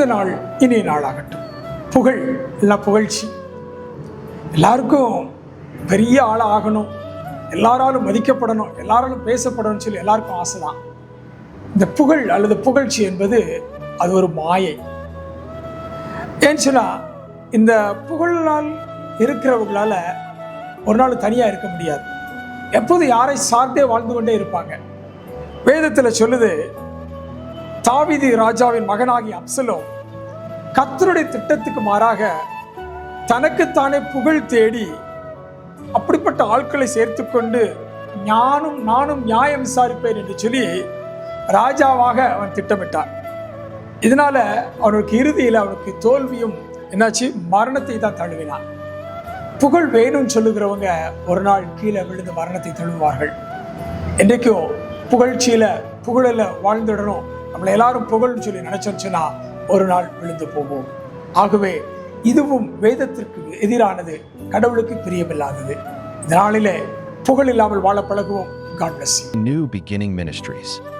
இந்த நாள் இனிய நாளாகட்டும். புகழ் எல்லாம் புகழ்ச்சி. எல்லாருக்கும் பெரிய ஆளாக ஆகணும். எல்லாராலும் மதிக்கப்படணும் எல்லாராலும் பேசப்படணும்னு சொல்லி எல்லாருக்கும் ஆசை தான் இந்த புகழ் அல்லது புகழ்ச்சி என்பது அது ஒரு மாயை. ஏன்னு சொன்னா இந்த புகழால் இருக்கிறவங்களால ஒரு நாள் தனியாக இருக்க முடியாது. எப்போது யாரை சார்ந்தே வாழ்ந்து கொண்டே இருப்பாங்க. வேதத்தில் சொல்லுது தாவிதி ராஜாவின் மகனாகி அப்சலோ கத்தருடைய திட்டத்துக்கு மாறாக தனக்குத்தானே புகழ் தேடி அப்படிப்பட்ட ஆட்களை சேர்த்து கொண்டு ஞானும் நானும் நியாயம் விசாரிப்பேன் என்று சொல்லி ராஜாவாக அவன் திட்டமிட்டான். இதனால அவனுக்கு இறுதியில் அவனுக்கு தோல்வியும் என்னாச்சு? மரணத்தை தான் தழுவினான். புகழ் வேணும்னு சொல்லுகிறவங்க ஒரு நாள் கீழே விழுந்து மரணத்தை தழுவுவார்கள். என்றைக்கும் புகழ்ச்சியில புகழில் வாழ்ந்துடணும். நம்மளை எல்லாரும் புகழ்னு சொல்லி நினைச்சிருச்சுன்னா ஒரு நாள் விழுந்து போவோம். ஆகவே இதுவும் வேதத்திற்கு எதிரானது கடவுளுக்கு பிரியமில்லாதது. இந்த நாளிலே புகழ் இல்லாமல் வாழ பழகுவோம். God bless new beginning Beginning